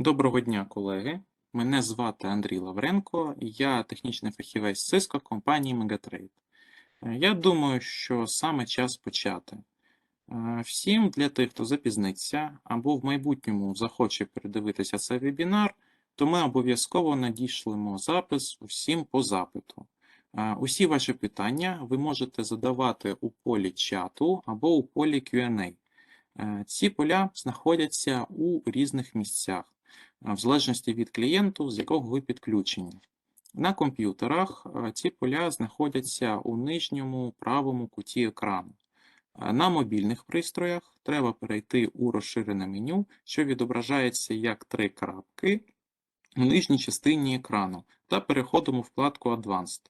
Доброго дня, колеги. Мене звати Андрій Лавренко, я технічний фахівець Cisco компанії Megatrade. Е, Я думаю, що саме час почати. Е, Всім для тих, хто запізниться або в майбутньому захоче передивитися цей вебінар, то ми обов'язково надішлемо запис усім по запиту. Е, Усі ваші питання ви можете задавати у полі чату або у полі Q&A. Ці поля знаходяться у різних місцях, в залежності від клієнту, з якого ви підключені. На комп'ютерах ці поля знаходяться у нижньому правому куті екрану. На мобільних пристроях треба перейти у розширене меню, що відображається як три крапки у нижній частині екрану, та переходимо в вкладку Advanced.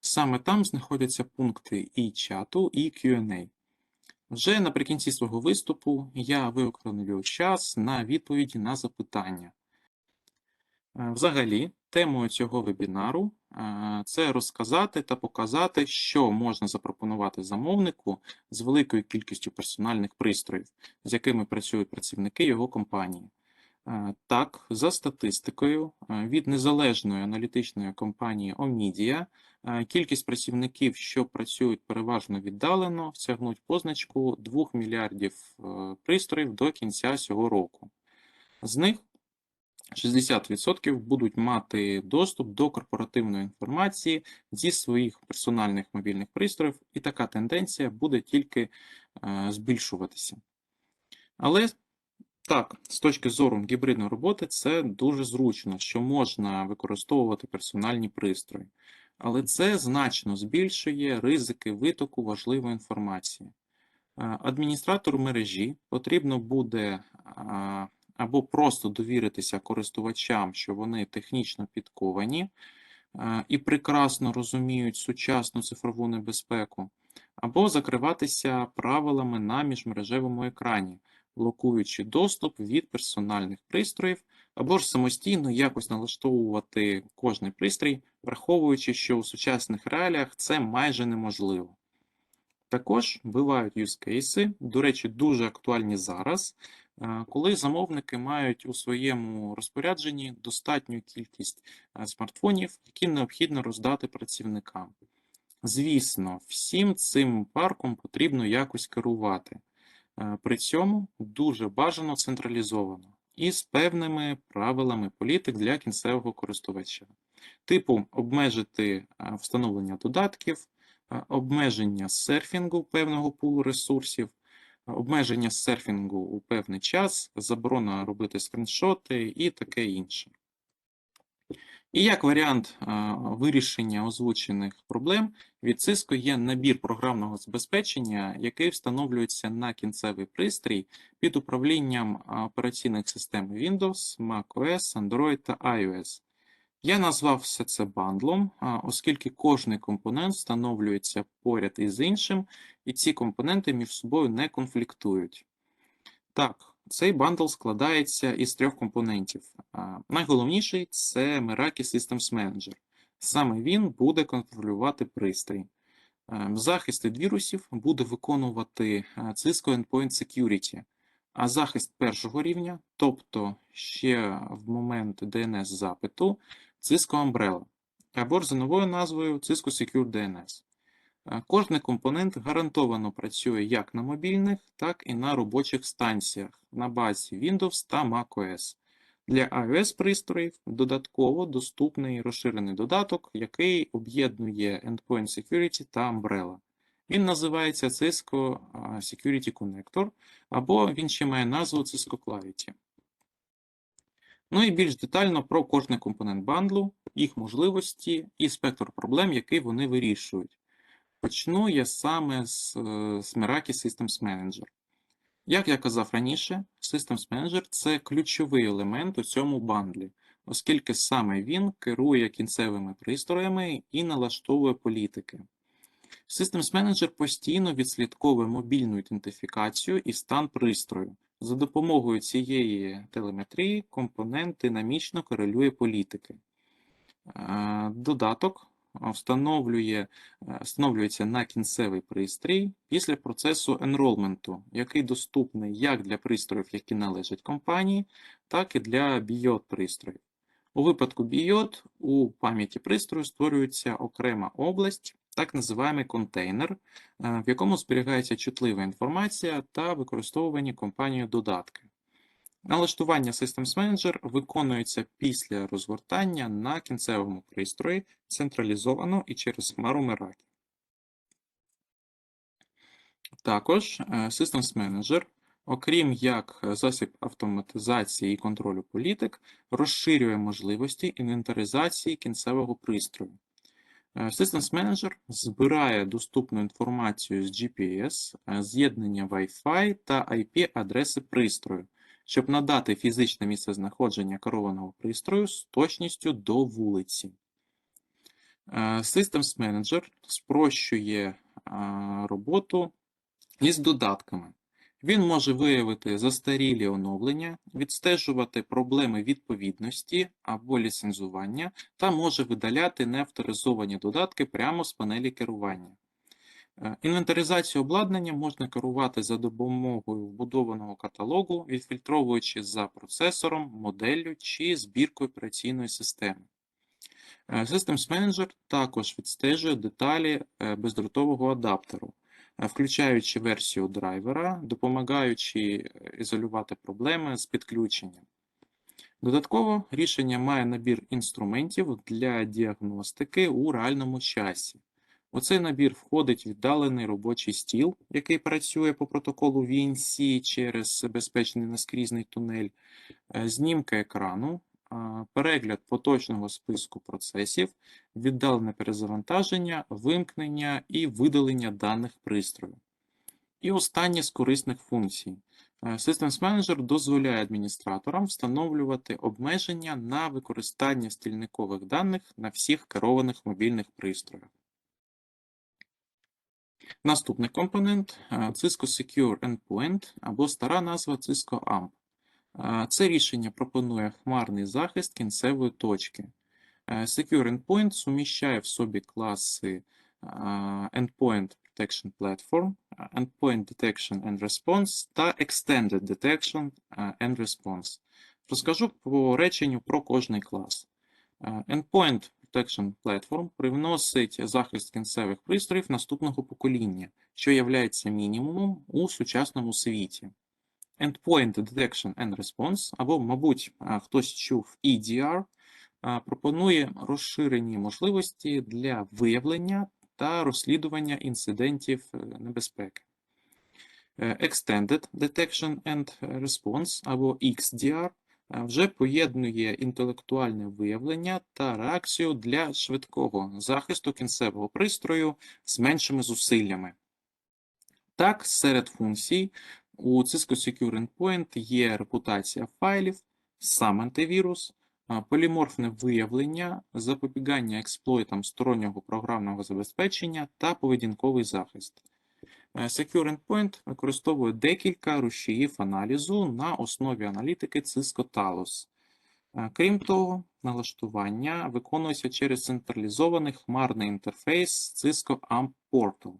Саме там знаходяться пункти і чату, і Q&A. Вже наприкінці свого виступу я виконую час на відповіді на запитання. Е, Взагалі, темою цього вебінару е, це розказати та показати, що можна запропонувати замовнику з великою кількістю персональних пристроїв, з якими працюють працівники його компанії. Е, Так, за статистикою від незалежної аналітичної компанії Omidia, кількість працівників, що працюють переважно віддалено, всягнуть позначку 2 мільярдів е, пристроїв до кінця цього року. З них 60% будуть мати доступ до корпоративної інформації зі своїх персональних мобільних пристроїв, і така тенденція буде тільки е, збільшуватися. Але так, з точки зору гібридної роботи, це дуже зручно, що можна використовувати персональні пристрої. Але це значно збільшує ризики витоку важливої інформації. Е, Адміністратору мережі потрібно буде або просто довіритися користувачам, що вони технічно підковані е, і прекрасно розуміють сучасну цифрову небезпеку, або закриватися правилами на міжмережевому екрані, блокуючи доступ від персональних пристроїв, або ж самостійно якось налаштовувати кожний пристрій, враховуючи, що у сучасних реаліях це майже неможливо. Також бувають cases, до речі, дуже актуальні зараз, е, коли замовники мають у своєму розпорядженні достатню кількість е, смартфонів, які необхідно роздати працівникам. Звісно, всім цим парком потрібно якось керувати. Е, При цьому дуже бажано централізовано і з певними правилами політик для кінцевого користувача. Типу обмежити е, встановлення додатків, е, обмеження серфінгу певного пулу ресурсів, обмеження серфінгу у певний час, заборона робити скріншоти і таке інше. І як варіант е, вирішення озвучених проблем від Cisco є набір програмного забезпечення, який встановлюється на кінцевий пристрій під управлінням е, операційних систем Windows, macOS, Android та iOS. Я назвав все це бандлом, оскільки кожний компонент встановлюється поряд із іншим, і ці компоненти між собою не конфліктують. Так, цей бандл складається із трьох компонентів. Найголовніший це Meraki Systems Manager. Саме він буде контролювати пристрій. Е, Захист від вірусів буде виконувати е, Cisco Endpoint Security, а захист першого рівня, тобто ще в момент DNS-запиту, Cisco Umbrella, або за новою назвою Cisco Secure DNS. Е, Кожний компонент гарантовано працює як на мобільних, так і на робочих станціях на базі Windows та macOS. Для iOS-пристроїв додатково доступний розширений додаток, який об'єднує Endpoint Security та Umbrella. Він називається Cisco Security Connector, або він ще має назву Cisco Clarity. Ну і більш детально про кожний компонент бандлу, їх можливості і спектр проблем, які вони вирішують. Почну я саме з, з Systems Manager. Як я казав раніше, Systems Manager – це ключовий елемент у цьому бандлі, оскільки саме він керує кінцевими пристроями і налаштовує політики. Systems Manager постійно відслідковує мобільну ідентифікацію і стан пристрою. За допомогою цієї телеметрії компонент динамічно корелює політики. Е, Додаток встановлює, е, встановлюється на кінцевий пристрій після процесу енролменту, який доступний як для пристроїв, які належать компанії, так і для BIOD пристроїв. У випадку BIOD у пам'яті пристрою створюється окрема область, так називаємий контейнер, е, в якому зберігається чутлива інформація та використовувані компанією додатки. Налаштування Systems Manager виконується після розгортання на кінцевому пристрої централізовано і через хмару Meraki. Також е, Systems Manager, окрім як засіб автоматизації і контролю політик, розширює можливості інвентаризації кінцевого пристрою. Е, Systems Manager збирає доступну інформацію з GPS, е, з'єднання Wi-Fi та IP-адреси пристрою, щоб надати фізичне місцезнаходження керованого пристрою з точністю до вулиці. Е, Systems Manager спрощує е, роботу із додатками. Він може виявити застарілі оновлення, відстежувати проблеми відповідності або ліцензування та може видаляти неавторизовані додатки прямо з панелі керування. Е, Інвентаризацію обладнання можна керувати за допомогою вбудованого каталогу, відфільтровуючи за процесором, моделлю чи збіркою операційної системи. Е, Systems Manager також відстежує деталі е, бездротового адаптеру, включаючи версію драйвера, допомагаючи ізолювати проблеми з підключенням. Додатково рішення має набір інструментів для діагностики у реальному часі. У цей набір входить віддалений робочий стіл, який працює по протоколу VNC через безпечний наскрізний тунель, е, знімка екрану, перегляд поточного списку процесів, віддалене перезавантаження, вимкнення і видалення даних пристрою. І останнє з корисних функцій. Е, Systems Manager дозволяє адміністраторам встановлювати обмеження на використання стільникових даних на всіх керованих мобільних пристроях. Наступний компонент е, Cisco Secure Endpoint або стара назва Cisco AMP. Е, Це рішення пропонує хмарний захист кінцевої точки. Е, Secure Endpoint суміщає в собі класи е, Endpoint Protection Platform, е, Endpoint Detection and Response та Extended Detection е, and Response. Розкажу по реченню про кожний клас. Е, Endpoint Protection Platform привносить захист кінцевих пристроїв наступного покоління, що являється мінімумом у сучасному світі. Endpoint Detection and Response, або, мабуть, хтось чув EDR, пропонує розширені можливості для виявлення та розслідування інцидентів е, небезпеки. Е, Extended Detection and Response, або XDR, вже поєднує інтелектуальне виявлення та реакцію для швидкого захисту кінцевого пристрою з меншими зусиллями. Так, серед функцій у Cisco Secure Endpoint є репутація файлів, сам антивірус, поліморфне виявлення, запобігання експлойтам стороннього програмного забезпечення та поведінковий захист. Е, Secure Endpoint використовує декілька рушіїв аналізу на основі аналітики Cisco Talos. Е, Крім того, налаштування виконується через централізований хмарний інтерфейс Cisco AMP Portal.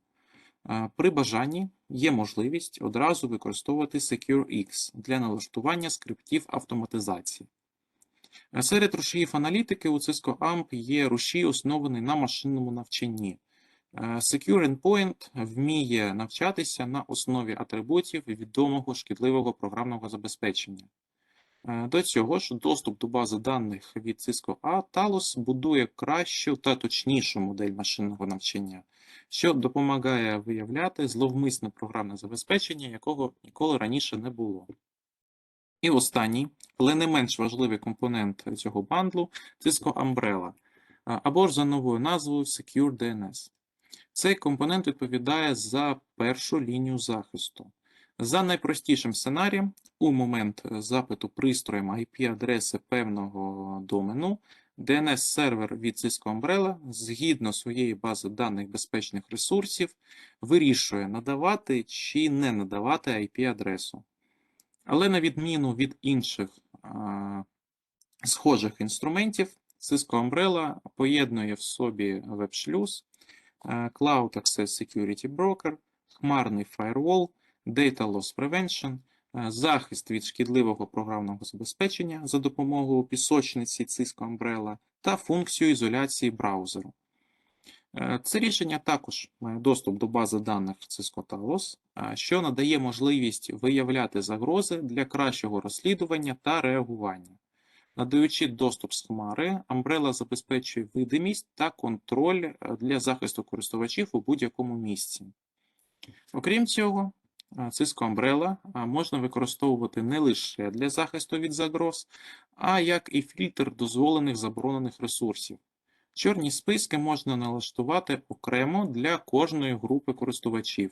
Е, При бажанні є можливість одразу використовувати SecureX для налаштування скриптів автоматизації. Серед рушіїв аналітики у Cisco AMP є рушій, оснований на машинному навчанні. Е, Secure Endpoint вміє навчатися на основі атрибутів відомого шкідливого програмного забезпечення. Е, До цього ж, доступ до бази даних від Cisco A Talos будує кращу та точнішу модель машинного навчання, що допомагає виявляти зловмисне програмне забезпечення, якого ніколи раніше не було. І останній, але не менш важливий компонент цього бандлу Cisco Umbrella, або ж за новою назвою Secure DNS. Цей компонент відповідає за першу лінію захисту. За найпростішим сценарієм, у момент е, запиту пристроєм IP-адреси певного домену, DNS-сервер від Cisco Umbrella згідно своєї бази даних безпечних ресурсів вирішує надавати чи не надавати IP-адресу. Але на відміну від інших а, схожих інструментів, Cisco Umbrella поєднує в собі веб-шлюз, Cloud Access Security Broker, хмарний firewall, Data Loss Prevention, захист від шкідливого програмного забезпечення за допомогою пісочниці Cisco Umbrella та функцію ізоляції браузеру. Це рішення також має доступ до бази даних Cisco Talos, що надає можливість виявляти загрози для кращого розслідування та реагування. Надаючи доступ з хмари, Umbrella забезпечує видимість та контроль е, для захисту користувачів у будь-якому місці. Окрім цього, е, Cisco Umbrella е, можна використовувати не лише для захисту від загроз, а як і фільтр дозволених заборонених ресурсів. Чорні списки можна налаштувати окремо для кожної групи користувачів,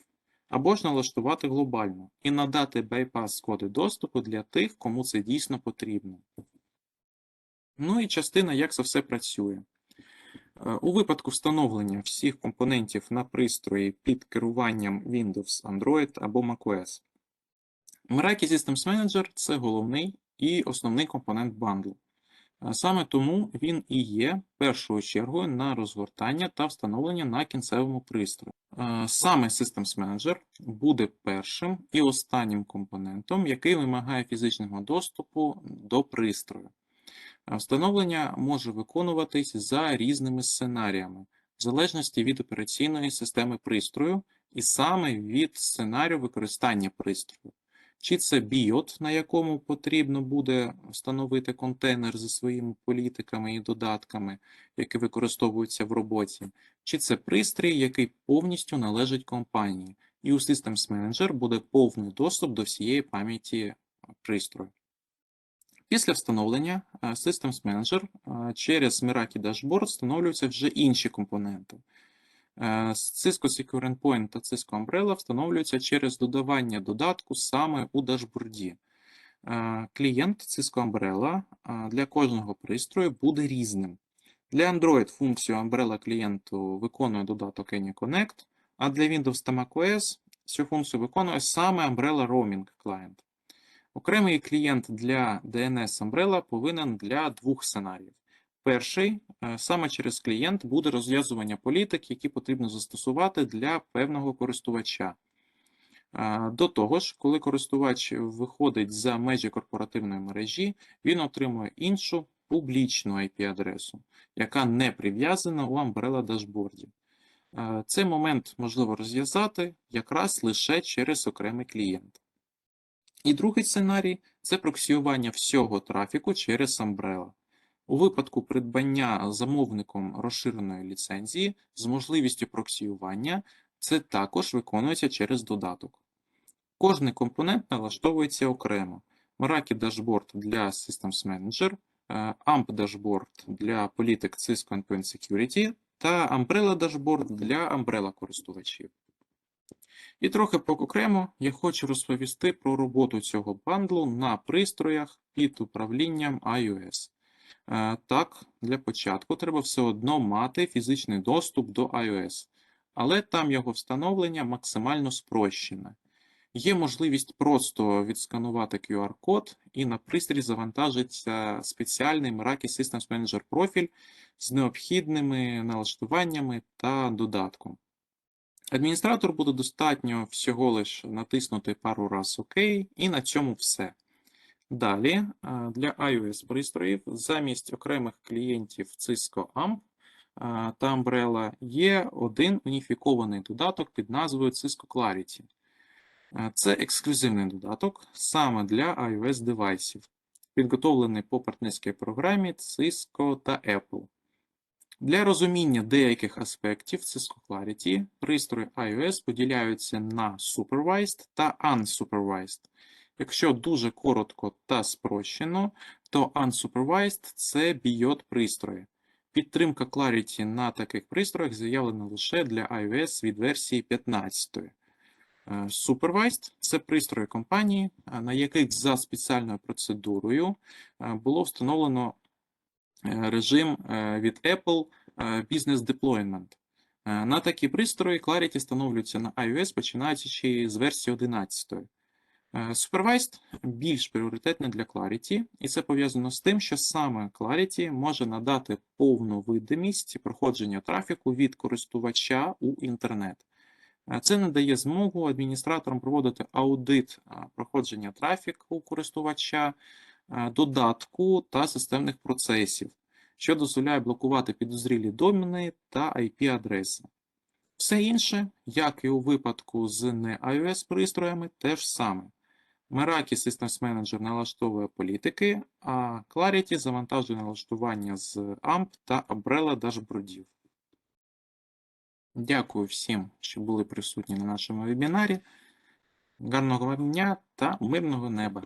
або ж налаштувати глобально і надати байпас коди доступу для тих, кому це дійсно потрібно. Ну і частина, як це все працює. Е, У випадку встановлення всіх компонентів на пристрої під керуванням Windows, Android або macOS, Meraki Systems Manager – це головний і основний компонент бандлу. Е, Саме тому він і є першою чергою на розгортання та встановлення на кінцевому пристрої. Е, Саме Systems Manager буде першим і останнім компонентом, який вимагає фізичного доступу до пристрою. Встановлення може виконуватись за різними сценаріями, в залежності від операційної системи пристрою і саме від сценарію використання пристрою. Чи це BIOT, на якому потрібно буде встановити контейнер зі своїми політиками і додатками, які використовуються в роботі, чи це пристрій, який повністю належить компанії, і у Systems Manager буде повний доступ до всієї пам'яті пристрою. Після встановлення е, Systems Manager е, через Meraki Dashboard встановлюються вже інші компоненти. Е, Cisco Secure Endpoint та Cisco Umbrella встановлюються через додавання додатку саме у дашборді. Клієнт Cisco Umbrella для кожного пристрою буде різним. Для Android функцію Umbrella клієнту виконує додаток AnyConnect, а для Windows та macOS цю функцію виконує саме Umbrella Roaming Client. Окремий клієнт для DNS Umbrella повинен для двох сценаріїв. Перший е, саме через клієнт буде розв'язування політик, які потрібно застосувати для певного користувача. Е, До того ж, коли користувач виходить за межі корпоративної мережі, він отримує іншу публічну IP-адресу, яка не прив'язана у Umbrella дашборді. Е, Цей момент можливо розв'язати якраз лише через окремий клієнт. І другий сценарій це проксіювання всього трафіку через Umbrella. У випадку придбання замовником розширеної ліцензії з можливістю проксіювання це також виконується через додаток. Кожний компонент налаштовується окремо. Meraki Dashboard для Systems Manager, е, AMP Dashboard для політик Cisco Endpoint Security та Umbrella Dashboard для Umbrella користувачів. І трохи окремо я хочу розповісти про роботу цього бандлу на пристроях під управлінням iOS. Е, Так, для початку треба все одно мати фізичний доступ до iOS, але там його встановлення максимально спрощене. Є можливість просто відсканувати QR-код і на пристрій завантажиться спеціальний Meraki Systems Manager профіль з необхідними налаштуваннями та додатком. Адміністратор буде достатньо всього лиш натиснути пару раз ОК, і на цьому все. Далі для iOS пристроїв замість окремих клієнтів Cisco AMP та Umbrella є один уніфікований додаток під назвою Cisco Clarity. Це ексклюзивний додаток саме для iOS девайсів, підготовлений по партнерській програмі Cisco та Apple. Для розуміння деяких аспектів Cisco Clarity пристрої iOS поділяються на Supervised та Unsupervised. Якщо дуже коротко та спрощено, то Unsupervised – це BIOT пристрої. Підтримка Clarity на таких пристроях заявлена лише для iOS від версії 15. Е, Supervised – це пристрої компанії, е, на яких за спеціальною процедурою е, було встановлено режим е, від Apple е, Business Deployment. Е, На такі пристрої Clarity встановлюється на iOS, починаючи з версії 11. Е, Supervised більш пріоритетне для Clarity, і це пов'язано з тим, що саме Clarity може надати повну видимість проходження трафіку від користувача у інтернет. Е, Це надає змогу адміністраторам проводити аудит проходження трафіку користувача, е, додатку та системних процесів, що дозволяє блокувати підозрілі домени та IP-адреси. Все інше, як і у випадку з не iOS пристроями, теж саме. Meraki Systems Manager налаштовує політики, а Clarity завантажує налаштування з AMP та Umbrella дашбордів. Дякую всім, що були присутні на нашому вебінарі. Гарного вам дня та мирного неба!